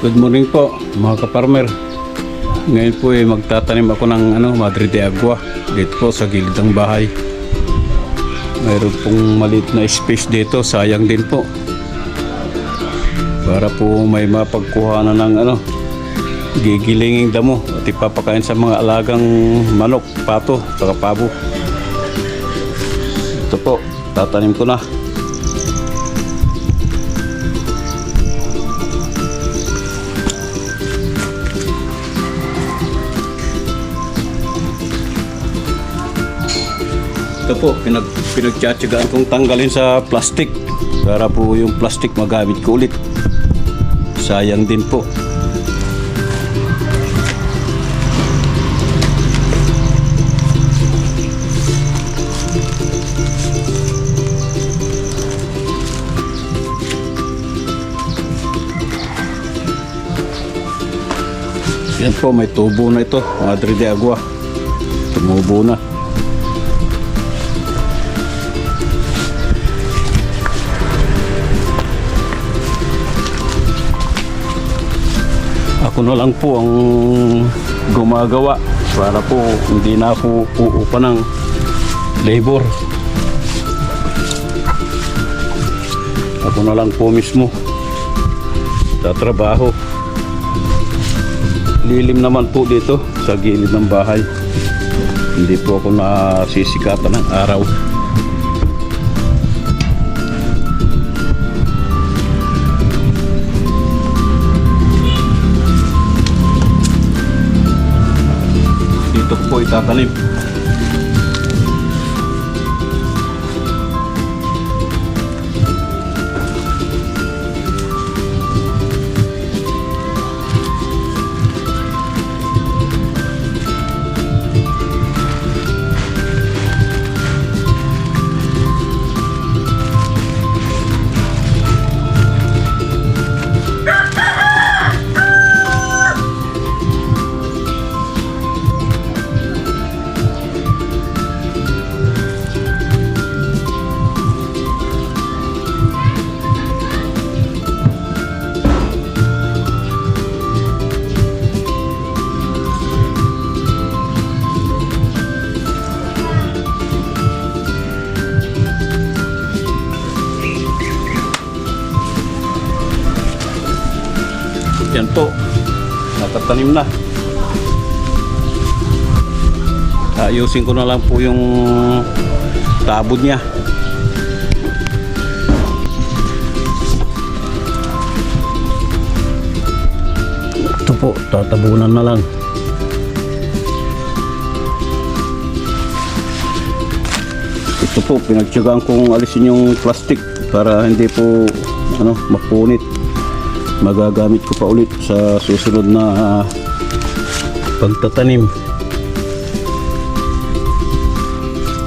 Good morning po mga kaparmer. Ngayon po ay magtatanim ako ng ano, Madre de Agua dito po sa gilid ng bahay. Mayroon pong maliit na space dito, sayang din po. Para po may mapagkuhanan ng ano, gigilinging damo at ipapakain sa mga alagang manok, pato, saka pabo. Ito po, tatanim ko na. Ito po, pinag, pinagtsatsagaan kong tanggalin sa plastic para po yung plastic magamit ko ulit. Sayang din po. Yan po, may tubo na ito. Madre de Agua. Tumubo na. Ako lang po ang gumagawa para po hindi na ako uupa ng labor. Ako na lang po mismo tatrabaho. Lilim naman po dito sa gilid ng bahay. Hindi po ako nasisikatan ng araw. Dito Nakatanim na. Ayusin ko na lang po yung tabod niya. Ito po, tatabunan na lang. Ito po, pinagtsagaan kong alisin yung plastic para hindi po ano, mapunit magagamit ko pa ulit sa susunod na ah, pagtatanim.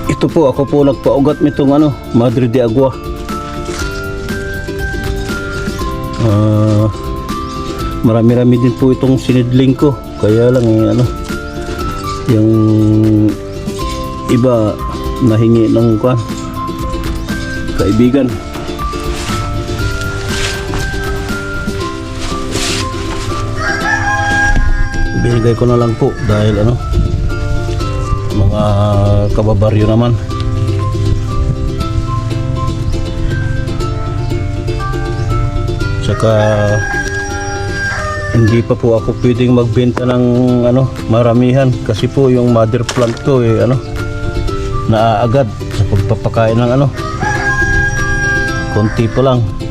Ito po ako po nagpaugat nitong ano Madre de Agua. Ah, marami-rami din po itong sinidling ko. Kaya lang eh, ano yung iba nahingi ng kwan kaibigan binigay ko na lang po dahil ano mga kababaryo naman. Saka hindi pa po ako pwedeng magbenta ng ano maramihan. Kasi po yung mother plant ko eh ano naaagad sa pagpapakain ng ano. Konti pa lang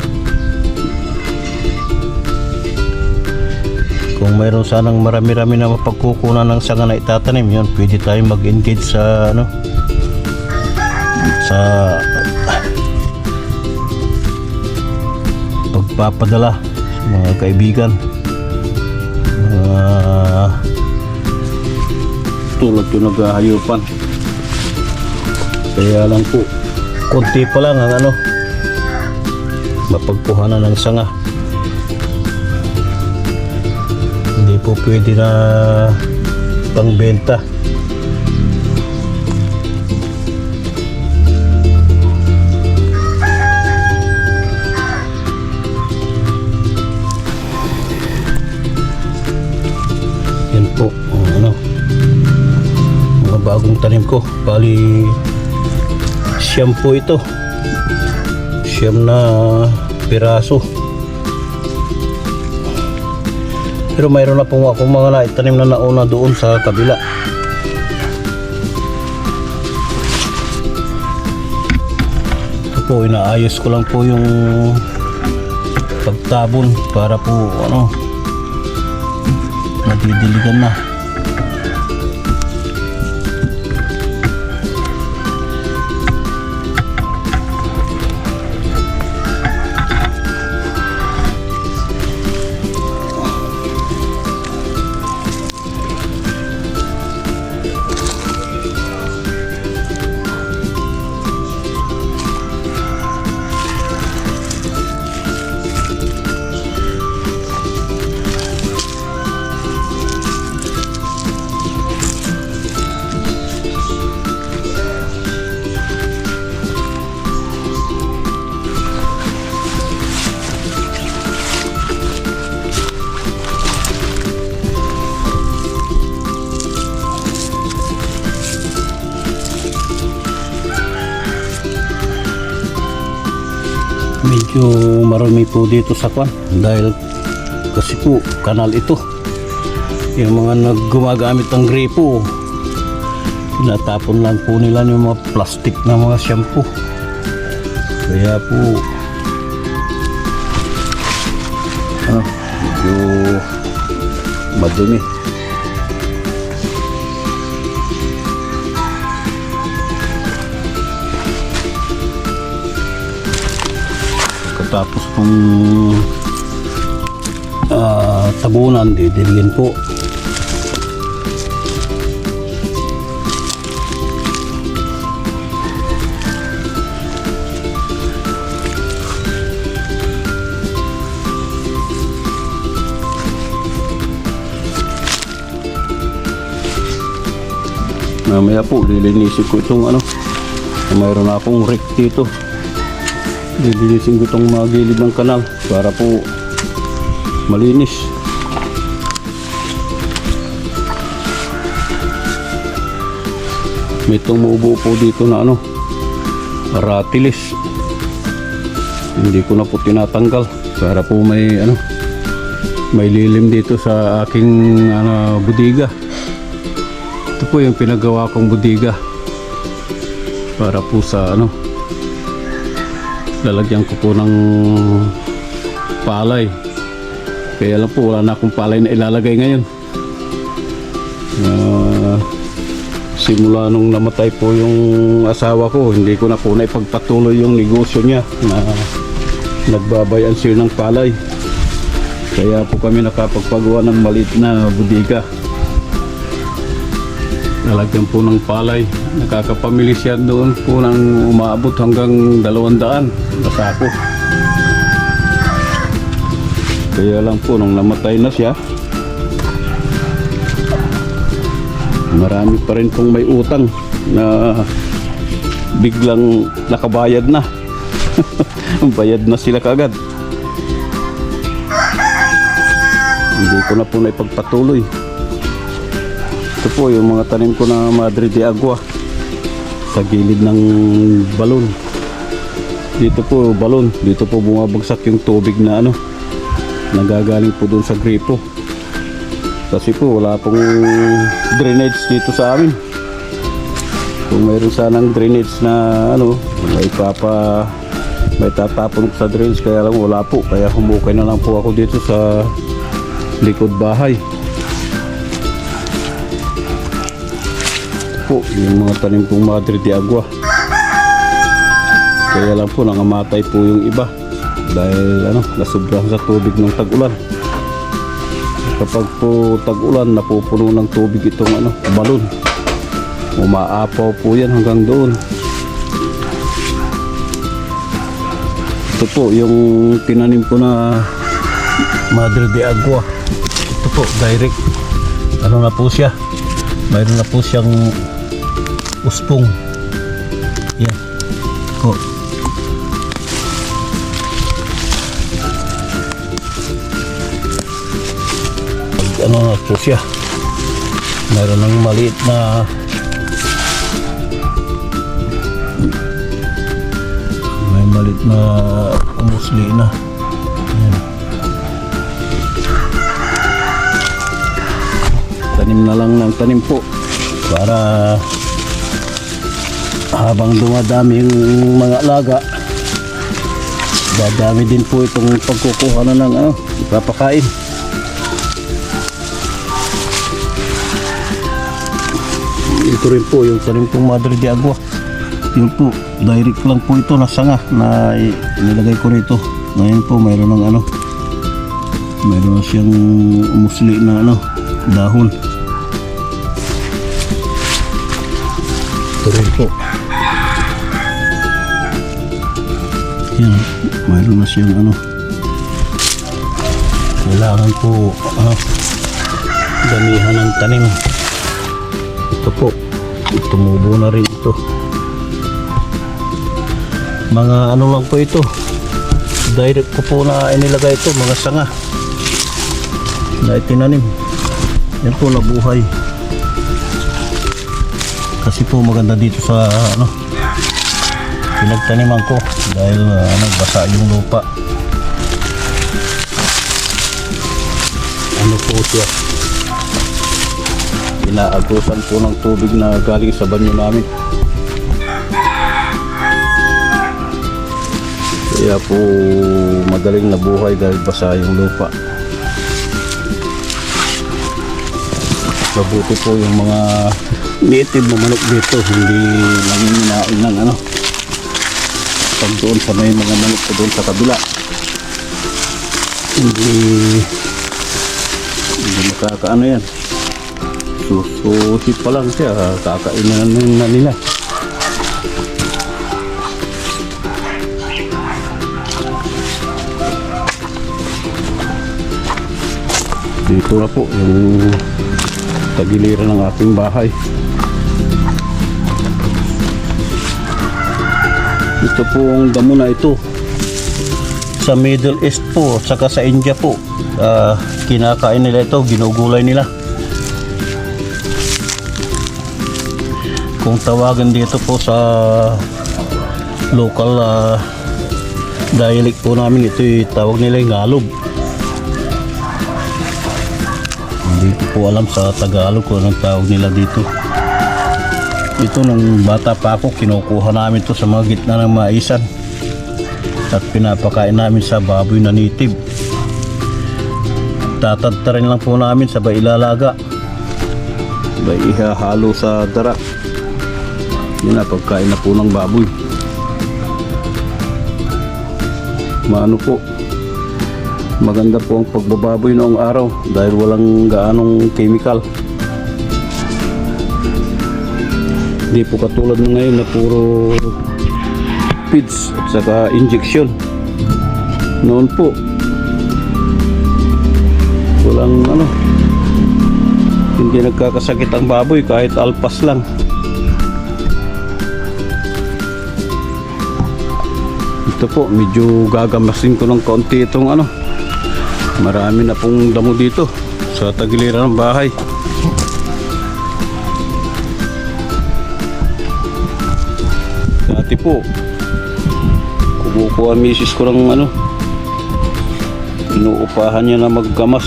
kung mayroon sanang marami-rami na mapagkukunan ng sanga na itatanim yun pwede tayong mag-engage sa ano sa pagpapadala sa mga kaibigan. Mga tulad yung naghahayupan kaya lang po konti pa lang ang ano mapagkuhanan ng sanga po pwede na pangbenta. Yan po o, ano mga bagong tanim ko. Bali siyam po ito. Siyam na piraso. Pero mayroon na po ako mga naitanim na nauna doon sa kabila. Ito po, inaayos ko lang po yung pagtabon para po ano nadidiligan na. Medyo marami po dito sa kwan. Dahil kasi po kanal ito. Yung mga naggumagamit ng gripo tinatapon lang po nila yung mga plastic na mga shampoo. Kaya po ano medyo madumi Katapos pong ah, tabunan, didilgin po. Mamaya po, lilinisin ko itong ano. Mayroon akong rake dito lilinisin ko itong mga gilid ng kanal para po malinis. May tumubo po dito na ano ratilis. Hindi ko na po tinatanggal para po may ano may lilim dito sa aking ano, budiga. Ito po yung pinagawa kong budiga para po sa ano lalagyan ko po ng palay. Kaya lang po wala na akong palay na ilalagay ngayon. Ah, simula nung namatay po yung asawa ko hindi ko na po na ipagpatuloy yung negosyo niya na nagbabayan siya ng palay. Kaya po kami nakapagpagawa ng maliit na budiga lalagyan po ng palay. Nakakapamili siya doon po ng umaabot hanggang dalawang daan na sako kaya lang po nung namatay na siya marami pa rin pong may utang na biglang nakabayad na. Bayad na sila kagad hindi ko na po na ipagpatuloy ito po yung mga tanim ko na Madre de Agua sa gilid ng balon. Dito po balon, dito po bumabagsak yung tubig na ano nagagaling po doon sa gripo. Kasi po wala pong drainage dito sa amin. Kung mayroon sanang drainage na ano, may papa may tatapon sa drainage kaya lang wala po kaya humukay na lang po ako dito sa likod bahay. Po yung mga tanim kong Madre de Agua kaya lang po nangamatay po yung iba. Dahil ano nasubrahan sa tubig ng tag-ulan. Kapag po tag-ulan napupuno ng tubig itong ano balon. Umaapaw po yan hanggang doon. Ito po yung tinanim ko na Madre de Agua. Ito po direct ano na po siya. Mayroon na po siyang uspong yan ko oh. ano na ito siya meron ng maliit na may maliit na umusli na. Yan tanim na lang ng tanim po para habang dumadami yung mga alaga dadami din po itong pagkukuha na ng ano, ipapakain. Ito rin po yung tanim pong Madre de Agua. Yun po, direct lang po ito na sanga na inilagay ko rito. Ngayon po mayroon ng ano, mayroon siyang umusli na ano, dahon. Ito rin po. Yan, mayroon na siyang ano. Kailangan po, ano, damihan ng tanim. Ito po, tumubo na rin ito. Mga ano lang po ito. Direct ko po na inilagay ito, mga sanga. Na itinanim. Yan po nabuhay. Kasi po maganda dito sa ano pinagtaniman ko dahil uh, basa yung lupa. Ano po siya? Inaagusan po ng tubig na galing sa banyo namin. Kaya po madaling nabuhay dahil basa yung lupa. Mabuti po yung mga native na manok dito, hindi nangininain ng ano. Doon sa may mga manok doon sa kabila. Hindi hindi makakaano yan. Susuhit pa lang siya, kakainin na nila. Dito na po yung tagiliran ng ating bahay. Ito po ang damo na ito. Sa Middle East po, saka sa India po. ah, kinakain nila ito, ginugulay nila. Kung tawagan dito po sa local ah, dialect po namin, ito tawag nila yung ngalog. Hindi ko po alam sa Tagalog kung anong tawag nila dito. Ito nung bata pa ako, kinukuha namin to sa mga gitna ng maisan. At pinapakain namin sa baboy na native. Tatadtarin lang po namin sa bailalaga. Bay ihahalo sa dara. Yun na, pagkain na po ng baboy. Maano po, maganda po ang pagbababoy noong araw dahil walang gaanong chemical. Hindi po katulad ng ngayon na puro feeds at saka injection. Noon po, walang ano, hindi nagkakasakit ang baboy kahit alpas lang. Ito po, medyo gagamasin ko ng kaunti itong ano. Marami na pong damo dito sa tagiliran ng bahay. Po, kumukuha misis ko ng ano, inuupahan niya na maggamas.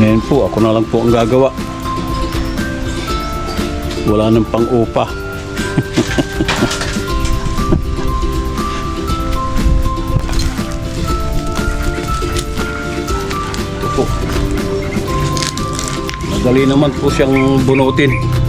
Ngayon po, ako na lang po ang gagawa. Wala nang pang-upa. Ito po. Madali naman po siyang bunutin.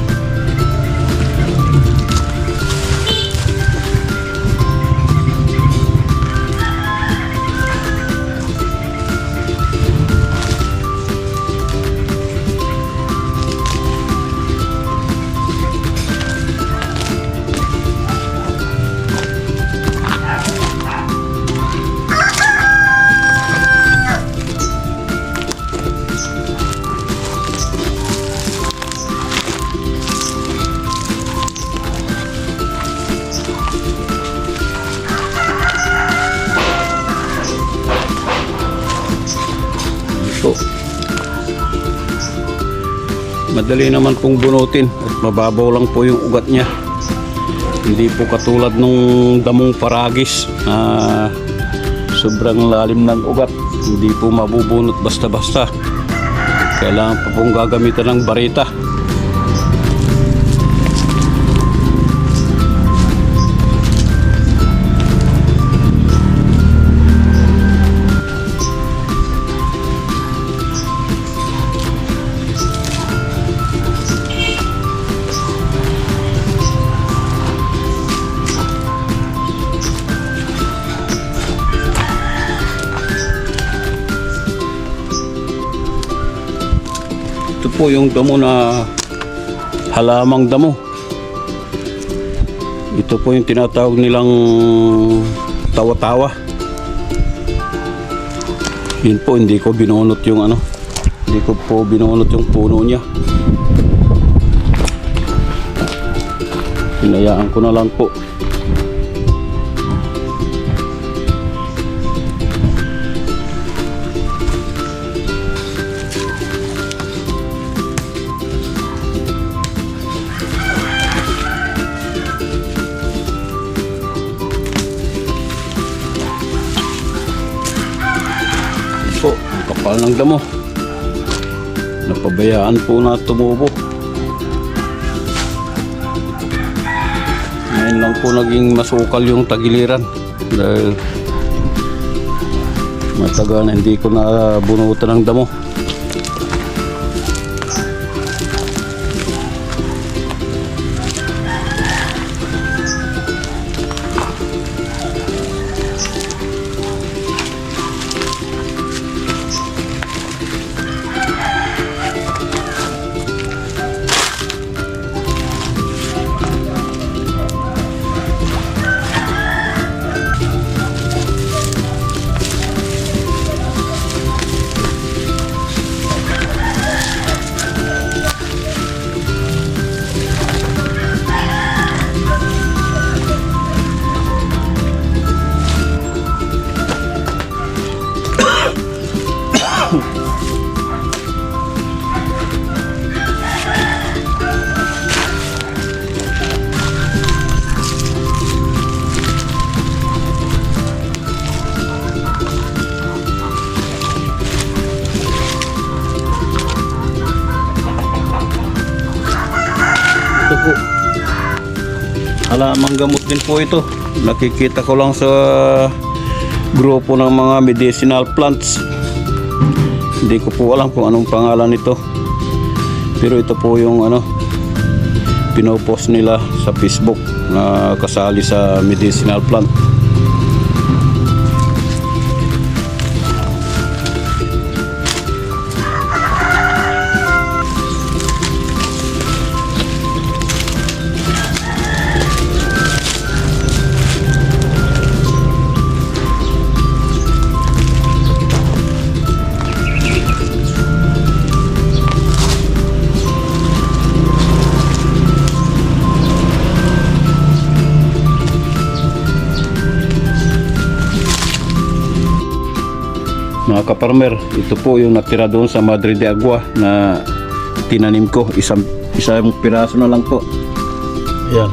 Madali naman pong bunutin at mababaw lang po yung ugat niya. Hindi po katulad nung damong paragis na sobrang lalim ng ugat. Hindi po mabubunot basta-basta. Kailangan pa pong gagamitan ng barita. Po yung damo na halamang damo. Ito po yung tinatawag nilang tawa-tawa. Yun po, hindi ko binunot yung ano. Hindi ko po binunot yung puno niya. Hinayaan ko na lang po. Kapal ng damo. Napabayaan po na tumubo. Ngayon lang po naging masukal yung tagiliran dahil matagal hindi ko na bunutan ng damo. Gamot din po ito. Nakikita ko lang sa grupo ng mga medicinal plants. Hindi ko po alam kung anong pangalan nito. Pero ito po yung ano pinopost nila sa Facebook na kasali sa medicinal plant. Mga kaparmer, ito po yung natira doon sa Madre de Agua na tinanim ko. Isang, isang piraso na lang po. Ayan.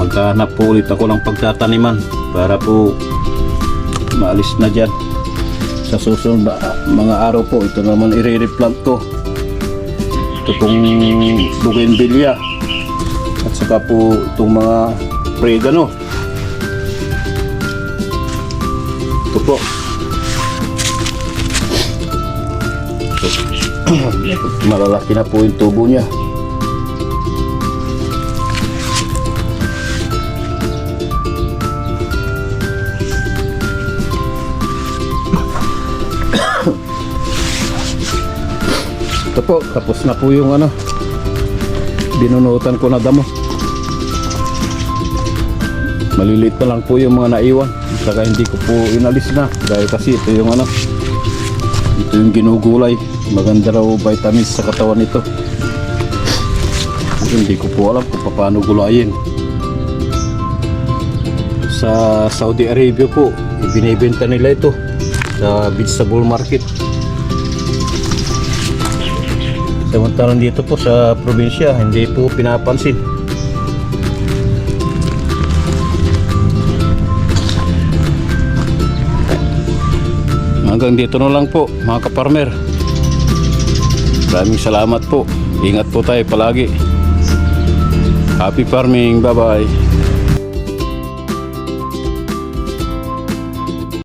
Maghanap po ulit ako ng pagtataniman para po maalis na dyan. Sa susunod mga araw po, ito naman i-replant ko. Ito pong bougainvillea. At saka po itong mga pregano. Po. Malalaki na po yung tubo niya. Ito po, tapos na po yung ano, binunutan ko na damo. Maliliit na lang po yung mga naiwan. Saka hindi ko po inalis na. Dahil kasi ito yung ano, ito yung ginugulay. Maganda raw vitamins sa katawan nito. Hindi ko po alam kung paano gulayin. Sa Saudi Arabia po, ibinibenta nila ito sa vegetable market. Sa Samantalang dito po sa probinsya, hindi po pinapansin. Hanggang dito na lang po mga kaparmer. Maraming salamat po. Ingat po tayo palagi. Happy farming. Bye-bye.